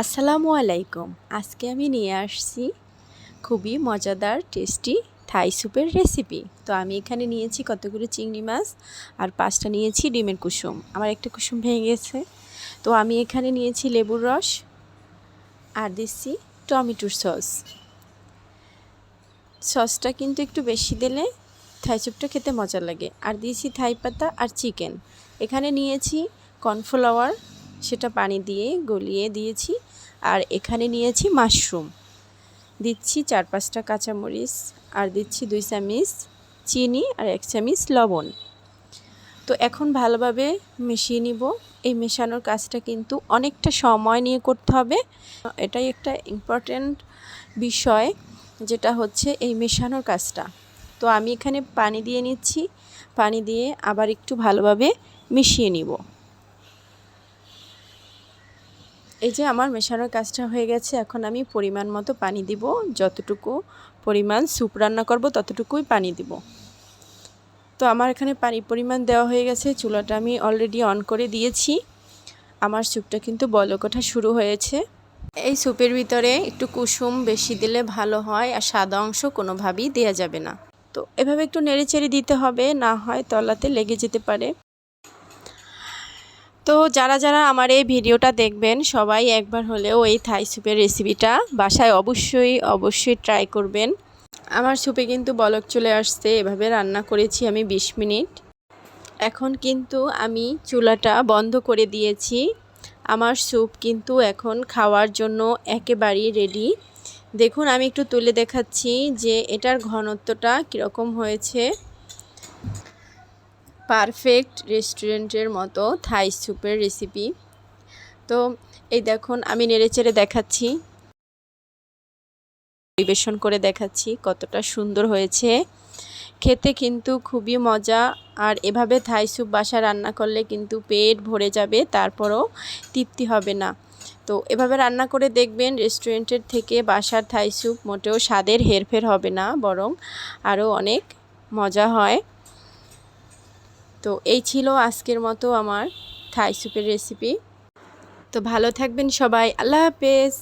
আসসালামু আলাইকুম। আজকে আমি নিয়ে আসছি খুবই মজাদার, টেস্টি থাই স্যুপের রেসিপি তো আমি এখানে নিয়েছি কতগুলো চিংড়ি মাছ আর পাঁচটা নিয়েছি ডিমের কুসুম। আমার একটা কুসুম ভেঙে গেছে। তো আমি এখানে নিয়েছি লেবুর রস আর দিচ্ছি টমেটোর সস। সসটা কিন্তু একটু বেশি দিলে থাই স্যুপটা খেতে মজা লাগে। আর দিয়েছি থাই পাতা আর চিকেন। এখানে নিয়েছি কর্নফ্লাওয়ার সেটা পানি দিয়ে গলিয়ে দিয়েছি আর এখানে নিয়েছি মাশরুম। দিচ্ছি চার পাঁচটা কাঁচামরিচ আর দিচ্ছি দুই চামিচ চিনি আর এক চামিচ লবণ। তো এখন ভালোভাবে মিশিয়ে নিব। এই মেশানোর কাজটা কিন্তু অনেকটা সময় নিয়ে করতে হবে। এটাই একটা ইম্পর্ট্যান্ট বিষয় যেটা হচ্ছে এই মেশানোর কাজটা। তো আমি এখানে পানি দিয়ে নিচ্ছি। পানি দিয়ে আবার একটু ভালোভাবে মিশিয়ে নিব। এই যে আমার মেশানোর কাজটা হয়ে গেছে, এখন আমি পরিমাণ মতো পানি দিব। যতটুকু পরিমাণ স্যুপ রান্না করব, ততটুকুই পানি দিব। তো আমার এখানে পানি পরিমাণ দেওয়া হয়ে গেছে, চুলাটা আমি অলরেডি অন করে দিয়েছি। আমার স্যুপটা কিন্তু বলক ওঠা শুরু হয়েছে। এই স্যুপের ভিতরে একটু কুসুম বেশি দিলে ভালো হয়, আর সাদা অংশ কোনোভাবেই দেওয়া যাবে না। তো এভাবে একটু নেড়ে চেড়ে দিতে হবে, না হয় তলাতে লেগে যেতে পারে। তো যারা যারা আমার এই ভিডিওটা দেখবেন, সবাই একবার হলেও এই থাই স্যুপের রেসিপিটা বাসায় অবশ্যই অবশ্যই ট্রাই করবেন। আমার স্যুপে কিন্তু বলক চলে আসছে, এভাবে রান্না করেছি আমি ২০ মিনিট। এখন কিন্তু আমি চুলাটা বন্ধ করে দিয়েছি। আমার স্যুপ কিন্তু এখন খাওয়ার জন্য একেবারেই রেডি দেখুন, আমি একটু তুলে দেখাচ্ছি যে এটার ঘনত্বটা কীরকম হয়েছে। পারফেক্ট রেস্টুরেন্টের মতো থাই স্যুপের রেসিপি তো এই দেখুন, আমি নেড়েচেড়ে দেখাচ্ছি। পরিবেশন করে দেখাচ্ছি কতটা সুন্দর হয়েছে। খেতে কিন্তু খুবই মজা, আর এভাবে থাই স্যুপ বাসা রান্না করলে কিন্তু পেট ভরে যাবে, তারপরও তৃপ্তি হবে না। তো এভাবে রান্না করে দেখবেন রেস্টুরেন্টের থেকে বাসার থাই স্যুপ মোটেও স্বাদের হেরফের হবে না, বরং আরও অনেক মজা হয়। তো এই ছিল আজকের মতো আমার থাই স্যুপের রেসিপি তো ভালো থাকবেন সবাই। আল্লাহ হাফেজ।